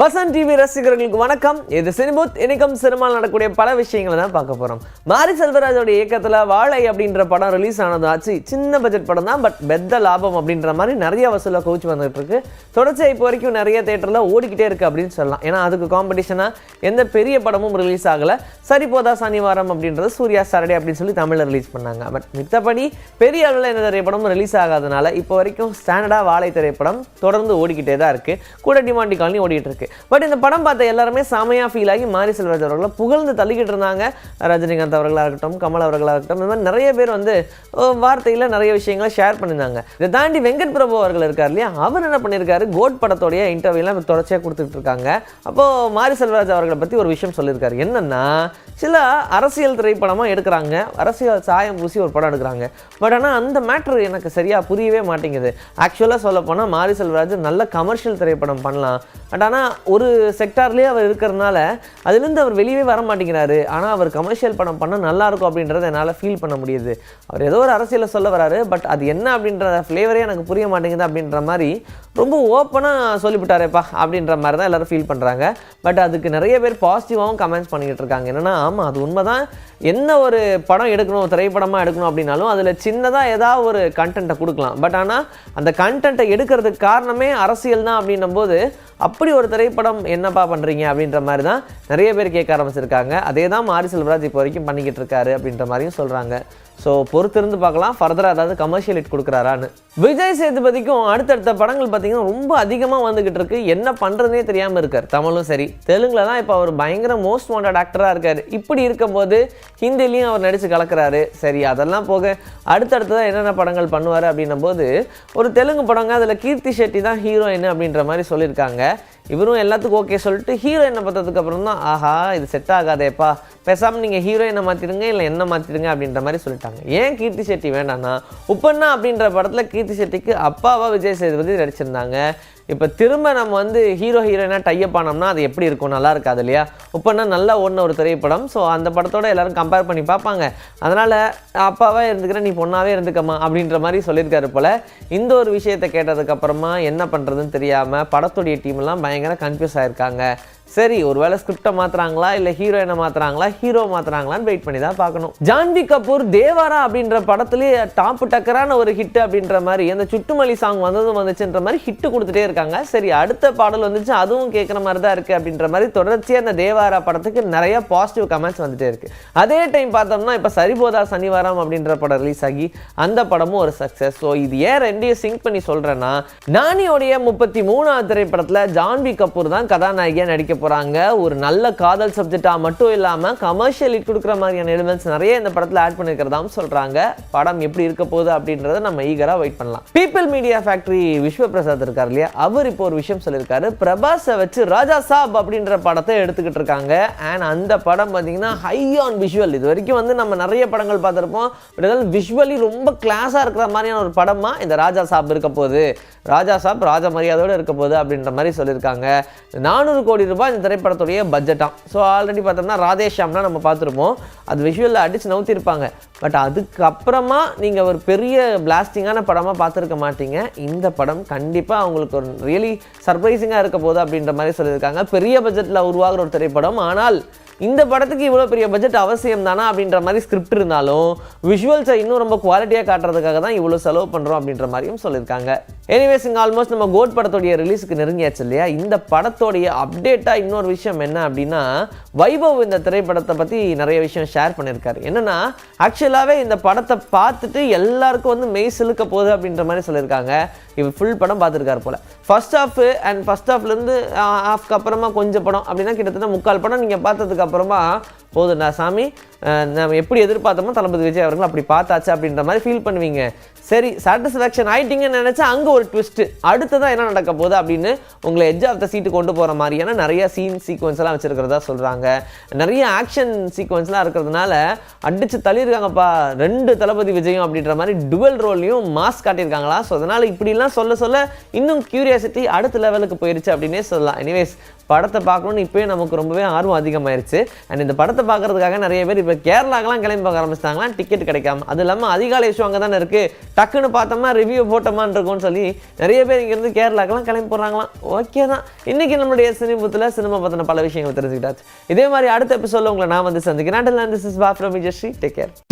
Vasanth TV ரசிகர்களுக்கு வணக்கம். இது சினிபுத். இன்னைக்கும் சினிமாவில் நடக்கக்கூடிய பல விஷயங்களை தான் பார்க்க போகிறோம் மாரி செல்வராஜோட இயக்கத்தில் வாழை அப்படின்ற படம் ரிலீஸ் ஆனது ஆச்சு. சின்ன பட்ஜெட் படம் தான் பட் பெத்த லாபம் அப்படின்ற மாதிரி நிறைய வசூலில் கோச்சு வந்துட்டு இருக்கு. தொடர்ச்சியாக இப்போ வரைக்கும் நிறைய தேட்டரில் ஓடிக்கிட்டே இருக்குது அப்படின்னு சொல்லலாம். ஏன்னா அதுக்கு காம்படிஷனாக எந்த பெரிய படமும் ரிலீஸ் ஆகலை. சரி போதா சனிவாரம் அப்படின்றது சூர்யா சாட்டர்டே அப்படின்னு சொல்லி தமிழில் ரிலீஸ் பண்ணாங்க. பட் மித்தபடி பெரிய அளவில் எந்த திரைப்படமும் ரிலீஸ் ஆகாதனால இப்போ வரைக்கும் ஸ்டாண்டர்டாக வாழை திரைப்படம் தொடர்ந்து ஓடிக்கிட்டே தான் இருக்குது கூட டிமாண்டி காலனி ஓடிட்டு இருக்கு. பட் இந்த படம் பார்த்த எல்லாருமே செமையாக ஃபீல் ஆகி மாரி செல்வராஜ் அவர்களை புகழ்ந்து தள்ளிக்கிட்டு இருந்தாங்க. ரஜினிகாந்த் அவர்களாக இருக்கட்டும் கமல் அவர்களாக இருக்கட்டும் இந்த மாதிரி நிறைய பேர் வந்து வார்த்தையில் நிறைய விஷயங்களை ஷேர் பண்ணியிருந்தாங்க. இதை தாண்டி வெங்கட் பிரபு அவர்கள் இருக்கார் இல்லையா? அவர் என்ன பண்ணியிருக்காரு? கோட் படத்தோடைய இன்டர்வியூலாம் இப்போ தொடர்ச்சியாக கொடுத்துட்டு இருக்காங்க. அப்போது மாரி செல்வராஜ் அவர்களை பற்றி ஒரு விஷயம் சொல்லியிருக்காரு. என்னன்னா சில அரசியல் திரைப்படமாக எடுக்கிறாங்க. அரசியல் சாயம் பூசி ஒரு படம் எடுக்கிறாங்க. பட் ஆனால் அந்த மேட்ரு எனக்கு சரியாக புரியவே மாட்டேங்குது. ஆக்சுவலாக சொல்லப்போனால் மாரி செல்வராஜ் நல்ல கமர்ஷியல் திரைப்படம் பண்ணலாம். பட் ஆனால் ஒரு செக்டார்லேயே அவர் இருக்கிறதுனால அதுலேருந்து அவர் வெளியே வர மாட்டேங்கிறாரு. ஆனால் அவர் கமர்ஷியல் படம் பண்ணால் நல்லா இருக்கும் அப்படின்றத என்னால் ஃபீல் பண்ண முடியுது. அவர் ஏதோ ஒரு அரசியலை சொல்ல வராரு பட் அது என்ன அப்படின்ற ஃப்ளேவரே எனக்கு புரிய மாட்டேங்குது அப்படின்ற மாதிரி ரொம்ப ஓப்பனாக சொல்லிவிட்டாரேப்பா அப்படின்ற மாதிரி தான் எல்லோரும் ஃபீல் பண்ணுறாங்க பட் அதுக்கு நிறைய பேர் பாசிட்டிவாகவும் கமெண்ட்ஸ் பண்ணிக்கிட்டு இருக்காங்க. என்னென்னா ஆமாம் அது உண்மைதான். என்ன ஒரு படம் எடுக்கணும் திரைப்படமாக எடுக்கணும் அப்படின்னாலும் அதில் சின்னதாக ஏதாவது ஒரு கண்டென்ட்டை கொடுக்கலாம். பட் ஆனால் அந்த கண்டென்ட்டை எடுக்கிறதுக்கு காரணமே அரசியல் தான் அப்படின்னும் போது அப்படி ஒரு திரைப்படம் என்னப்பா பண்ணுறீங்க அப்படின்ற மாதிரி தான் நிறைய பேர் கேட்க ஆரம்பிச்சிருக்காங்க. அதே தான் மாரி செல்வராஜ் இப்போ வரைக்கும் பண்ணிக்கிட்டு இருக்காரு அப்படின்ற மாதிரியும் சொல்கிறாங்க ஸோ பொறுத்திருந்து பார்க்கலாம். ஃபர்தராக அதாவது கமர்ஷியல் ஹிட் கொடுக்குறாரான்னு. விஜய் சேதுபதிக்கும் அடுத்தடுத்த படங்கள் பார்த்தீங்கன்னா ரொம்ப அதிகமாக வந்துக்கிட்டு இருக்கு. என்ன பண்ணுறதுனே தெரியாமல் இருக்கார். தமிழும் சரி. தெலுங்கில் தான் இப்போ அவர் பயங்கர மோஸ்ட் வாண்டட் ஆக்டராக இருக்கார். இப்படி இருக்கும்போது ஹிந்திலையும் அவர் நடித்து கலக்குறாரு. சரி அதெல்லாம் போக அடுத்தடுத்ததாக என்னென்ன படங்கள் பண்ணுவார் அப்படின்னும் போது ஒரு தெலுங்கு படங்க. அதில் கீர்த்தி ஷெட்டி தான் ஹீரோயின் அப்படின்ற மாதிரி சொல்லியிருக்காங்க. இவரும் எல்லாத்துக்கும் ஓகே சொல்லிட்டு ஹீரோயினை பார்த்ததுக்கு அப்புறம் தான் ஆஹா இது செட் ஆகாதேப்பா. பேசாமல் நீங்கள் ஹீரோயினை மாற்றிடுங்க இல்லை என்ன மாற்றிடுங்க அப்படின்ற மாதிரி சொல்லிட்டாங்க. ஏன் கீர்த்தி செட்டி வேண்டாம்னா உப்பண்ணா அப்படின்ற படத்தில் கீர்த்தி செட்டிக்கு அப்பாவா விஜய் சேதுபதி நடிச்சிருந்தாங்க. இப்போ திரும்ப நம்ம வந்து ஹீரோ ஹீரோயினாக டைப் ஆனோம்னா அது எப்படி இருக்கும்? நல்லா இருக்காது இல்லையா? இப்போனா நல்லா ஒன்று ஒரு திரைப்படம். ஸோ அந்த படத்தோட எல்லோரும் கம்பேர் பண்ணி பார்ப்பாங்க. அதனால் அப்பாவே இருந்துக்கிறேன் நீ பொண்ணாவே இருந்துக்கம்மா அப்படின்ற மாதிரி சொல்லியிருக்காரு போல். இந்த ஒரு விஷயத்தை கேட்டதுக்கப்புறமா என்ன பண்ணுறதுன்னு தெரியாமல் படத்துடைய டீம்லாம் பயங்கர கன்ஃபியூஸ் ஆகிருக்காங்க சரி ஒருவேளை ஸ்கிரிப்டை மாத்துறாங்களா? இல்லை ஹீரோயினை மாத்துறாங்களா? ஹீரோ மாத்துறாங்களான்னு வெயிட் பண்ணி தான் பார்க்கணும். ஜான்வி கபூர் தேவாரா அப்படின்ற படத்துலேயே டாப் டக்கரான ஒரு ஹிட் அப்படின்ற மாதிரி அந்த சுட்டுமலி சாங் வந்ததும் வந்துச்சுன்ற மாதிரி ஹிட் கொடுத்துட்டே இருக்காங்க. சரி அடுத்த பாடல் வந்துச்சு அதுவும் கேட்குற மாதிரி தான் இருக்குது அப்படின்ற மாதிரி தொடர்ச்சியாக அந்த தேவாரா படத்துக்கு நிறைய பாசிட்டிவ் கமெண்ட்ஸ் வந்துட்டே இருக்கு. அதே டைம் பார்த்தோம்னா இப்போ சரிபோதா சனிவாரம் அப்படின்ற படம் ரிலீஸ் ஆகி அந்த படமும் ஒரு சக்ஸஸ் ஸோ இது ஏன் ரெண்டையும் சிங்க் பண்ணி சொல்கிறேன்னா நானியோடைய முப்பத்தி மூணாவது திரைப்படத்தில் ஜான்வி கபூர் தான் கதாநாயகியாக நடிக்க போகிறாங்க ஒரு நல்ல காதல் சப்ஜெக்டாக மட்டும் இல்லாமல் கமர்ஷியல் கொடுக்குற மாதிரியான எலிமெண்ட்ஸ் நிறைய இந்த படத்தில் ஆட் பண்ணியிருக்கிறதாம் சொல்கிறாங்க படம் எப்படி இருக்க போகுது அப்படின்றத நம்ம ஈகராக வெயிட் பண்ணலாம். பீப்பிள் மீடியா ஃபேக்ட்ரி விஸ்வபிரசாத் இருக்கார் இல்லையா? அவர் இப்போ ஒரு விஷயம் சொல்லியிருக்காரு. பிரபாஸை வச்சு ராஜா சாப் அப்படின்ற படத்தை எடுத்துக்கிட்டு இருக்காங்க. அண்ட் அந்த படம் பார்த்தீங்கன்னா ஹை ஆன் விஷுவல் இது வரைக்கும் வந்து நம்ம நிறைய படங்கள் பார்த்துருப்போம். பட் இதெல்லாம் விஷுவலி ரொம்ப கிளாஸாக இருக்கிற மாதிரியான ஒரு படமா இந்த ராஜா சாப் இருக்க போகுது. ராஜா சாப் ராஜ மரியாதையோடு இருக்க போகுது அப்படின்ற மாதிரி சொல்லியிருக்காங்க. நானூறு கோடி ரூபாய் இந்த திரைப்படத்துடைய பட்ஜெட்டாம் ஸோ ஆல்ரெடி பார்த்தோம்னா ராதேஷாம்னா நம்ம பார்த்துருப்போம். அது விஷுவலில் அடித்து நவுத்திருப்பாங்க. பட் அதுக்கப்புறமா நீங்கள் ஒரு பெரிய பிளாஸ்டிங்கான படமாக பார்த்துருக்க மாட்டீங்க. இந்த படம் கண்டிப்பாக அவங்களுக்கு ஒரு ரியலி சர்ப்ரைசிங்காக இருக்க போகுது அப்படின்ற மாதிரி சொல்லியிருக்காங்க. பெரிய பட்ஜெட்டில் உருவாகிற ஒரு திரைப்படம். ஆனால் இந்த படத்துக்கு இவ்வளோ பெரிய பட்ஜெட் அவசியம் தானா அப்படின்ற மாதிரி ஸ்கிரிப்ட் இருந்தாலும் விஷுவல்ஸை இன்னும் ரொம்ப குவாலிட்டியாக காட்டுறதுக்காக தான் இவ்வளோ செலவு பண்ணுறோம் அப்படின்ற மாதிரியும் சொல்லியிருக்காங்க. எனிவேஸ் இங்கே ஆல்மோஸ்ட் நம்ம கோட் படத்தோடைய ரிலீஸுக்கு நெருங்கியாச்சு இல்லையா? இந்த படத்தோடைய அப்டேட்டாக இன்னொரு விஷயம் என்ன அப்படின்னா வைபவ் இந்த திரைப்படத்தை பற்றி நிறைய விஷயம் ஷேர் பண்ணியிருக்காரு. என்னென்னா ஆக்சுவலாகவே இந்த படத்தை பார்த்துட்டு எல்லாருக்கும் வந்து மெய் சிலுக்க போகுது அப்படின்ற மாதிரி சொல்லியிருக்காங்க. இவர் ஃபுல் படம் பார்த்துருக்காரு போல். ஃபஸ்ட் ஹாஃப் அண்ட் ஃபர்ஸ்ட் ஹாஃப்லேருந்து ஹாஃப்க்கு அப்புறமா கொஞ்சம் படம் அப்படின்னா கிட்டத்தட்ட முக்கால் படம் நீங்கள் பார்த்ததுக்கு પ્રમાણ அப்புறமா போதும்டா சாமி. நம்ம எப்படி எதிர்பார்த்தோமோ தளபதி விஜய் அவர்கள் அப்படி பார்த்தாச்சு அப்படின்ற மாதிரி ஃபீல் பண்ணுவீங்க. சரி சாட்டிஸ்ஃபேக்ஷன் ஆயிட்டீங்கன்னு நினச்சா அங்கே ஒரு ட்விஸ்ட்டு அடுத்ததான் என்ன நடக்க போகுது அப்படின்னு உங்களை எட்ஜ் ஆஃப் த சீட்டு கொண்டு போகிற மாதிரியான நிறைய சீன் சீக்வன்ஸ் எல்லாம் வச்சிருக்கிறதா சொல்கிறாங்க நிறைய ஆக்ஷன் சீக்வன்ஸ்லாம் இருக்கிறதுனால அடிச்சு தள்ளியிருக்காங்கப்பா. ரெண்டு தளபதி விஜயம் அப்படின்ற மாதிரி டுவல் ரோல்லையும் மாஸ் காட்டியிருக்காங்களா? ஸோ அதனால் இப்படிலாம் சொல்ல சொல்ல இன்னும் கியூரியாசிட்டி அடுத்த லெவலுக்கு போயிருச்சு அப்படின்னே சொல்லலாம். எனிவேஸ் படத்தை பார்க்கணுன்னு இப்போயே நமக்கு ரொம்பவே ஆர்வம் அதிகமாயிருச்சு. அண்ட் இந்த படத்தை படத்தை பார்க்கறதுக்காக நிறைய பேர் இப்போ கேரளாக்கெல்லாம் கிளம்பி பார்க்க ஆரம்பிச்சிட்டாங்களாம் டிக்கெட் கிடைக்காம. அது இல்லாமல் அதிகாலை இஷ்யூ அங்கே தானே இருக்குது டக்குன்னு பார்த்தோம்னா ரிவ்யூ போட்டோமான்னு இருக்கும்னு சொல்லி நிறைய பேர் இங்கேருந்து கேரளாக்கெல்லாம் கிளம்பி போகிறாங்களாம் ஓகே தான். இன்றைக்கி நம்மளுடைய சினிமத்தில் சினிமா பற்றின பல விஷயங்கள் தெரிஞ்சுக்கிட்டாச்சு. இதே மாதிரி அடுத்த எபிசோடில் உங்களை நான் வந்து சந்திக்கிறேன். திஸ் இஸ் பா விஜயஸ்ரீ டேக் கேர்